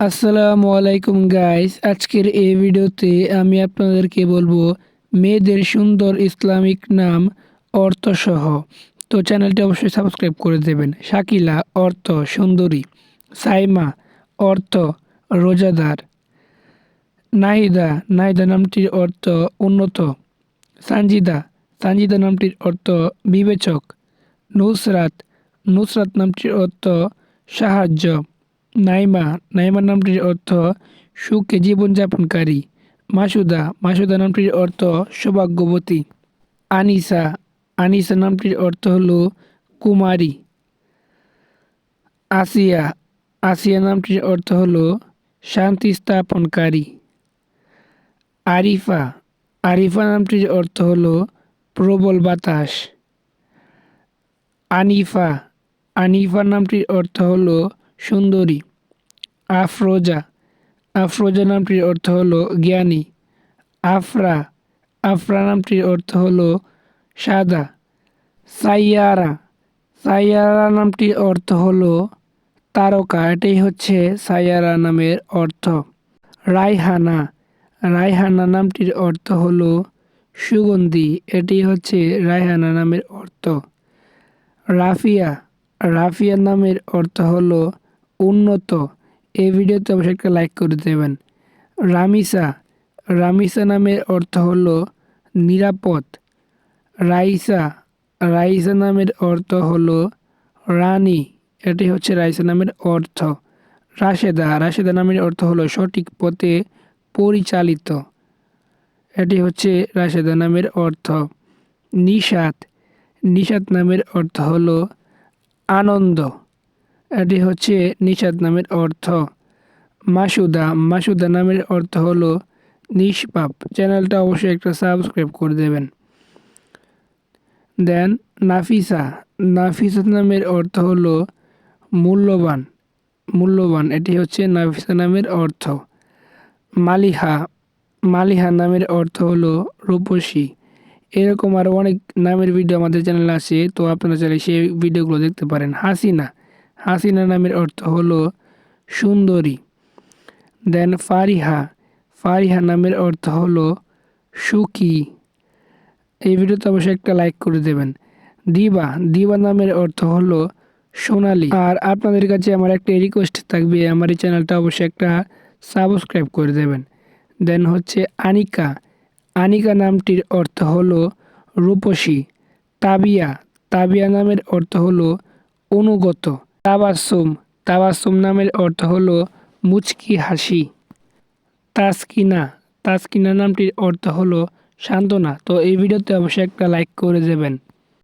আসসালামু আলাইকুম গাইস আজকের এই ভিডিওতে আমি আপনাদেরকে বলব, মেয়েদের সুন্দর ইসলামিক নাম অর্থসহ। তো চ্যানেলটি অবশ্যই সাবস্ক্রাইব করে দেবেন। শাকিলা অর্থ সুন্দরী, সাইমা অর্থ রোজাদার, নাহিদা নাহিদা নামটির অর্থ উন্নত, সানজিদা সানজিদা নামটির অর্থ বিবেচক, নুসরাত নুসরাত নামটির অর্থ সাহায্য। নাইমা নাইমা নামটির অর্থ সুখে জীবনযাপনকারী মাসুদা মাসুদা নামটির অর্থ সৌভাগ্যবতী। আনিসা আনিসা নামটির অর্থ হল কুমারী। আসিয়া আসিয়া নামটির অর্থ হলো শান্তি স্থাপনকারী আরিফা আরিফা নামটির অর্থ হলো প্রবল বাতাস। আনিফা আনিফা নামটির অর্থ হলো সুন্দরী। আফরোজা। আফরোজা নামটির অর্থ হলো জ্ঞানী। আফরা। আফরা নামটির অর্থ হলো সাদা। সাইয়ারা। সাইয়ারা নামটির অর্থ হলো তারকা। এটাই হচ্ছে সাইয়ারা নামের অর্থ। রায়হানা রায়হানা নামটির অর্থ হলো সুগন্ধি। এটি হচ্ছে রায়হানা নামের অর্থ। রাফিয়া। রাফিয়া নামের অর্থ হলো উন্নত। এই ভিডিওতে অবশ্যই একটা লাইক করে দেবেন। রামিসা রামিসা নামের অর্থ হলো নিরাপদ। রাইসা রাইসা নামের অর্থ হলো রানী, এটি হচ্ছে রাইসা নামের অর্থ। রাশেদা রাশেদা নামের অর্থ হলো সঠিক পথে পরিচালিত। এটি হচ্ছে রাশেদা নামের অর্থ। নিষাদ নিষাদ নামের অর্থ হলো আনন্দ। এটি হচ্ছে নিষাদ নামের অর্থ। মাসুদা মাসুদা নামের অর্থ হলো নিষ্পাপ। চ্যানেলটা অবশ্যই একটা সাবস্ক্রাইব করে দেবেন। দেন, নাফিসা। নাফিসা নামের অর্থ হলো মূল্যবান। মূল্যবান, এটি হচ্ছে নাফিসা নামের অর্থ। মালিহা মালিহা নামের অর্থ হলো রূপসী। এরকম আরও অনেক নামের ভিডিও আমাদের চ্যানেলে আছে, তো আপনারা চাইলে সেই ভিডিওগুলো দেখতে পারেন। হাসিনা হাসিনা নামের অর্থ হলো সুন্দরী। দেন ফারিহা ফারিহা নামের অর্থ হলো সুখী। এই ভিডিওতে অবশ্যই একটা লাইক করে দেবেন। দিবা দিবা নামের অর্থ হলো সোনালি। আর আপনাদের কাছে আমার একটা রিকোয়েস্ট থাকবে, আমার এই চ্যানেলটা অবশ্যই একটা সাবস্ক্রাইব করে দেবেন। দেন হচ্ছে আনিকা। আনিকা নামটির অর্থ হলো রূপসী। তাবিয়া তাবিয়া নামের অর্থ হলো অনুগত। তাবাসুম তাবাসুম নামের অর্থ হলো মুচকি হাসি। তাসকিনা। তাসকিনা নামটির অর্থ হলো সান্ত্বনা। তো এই ভিডিওতে অবশ্যই একটা লাইক করে দেবেন।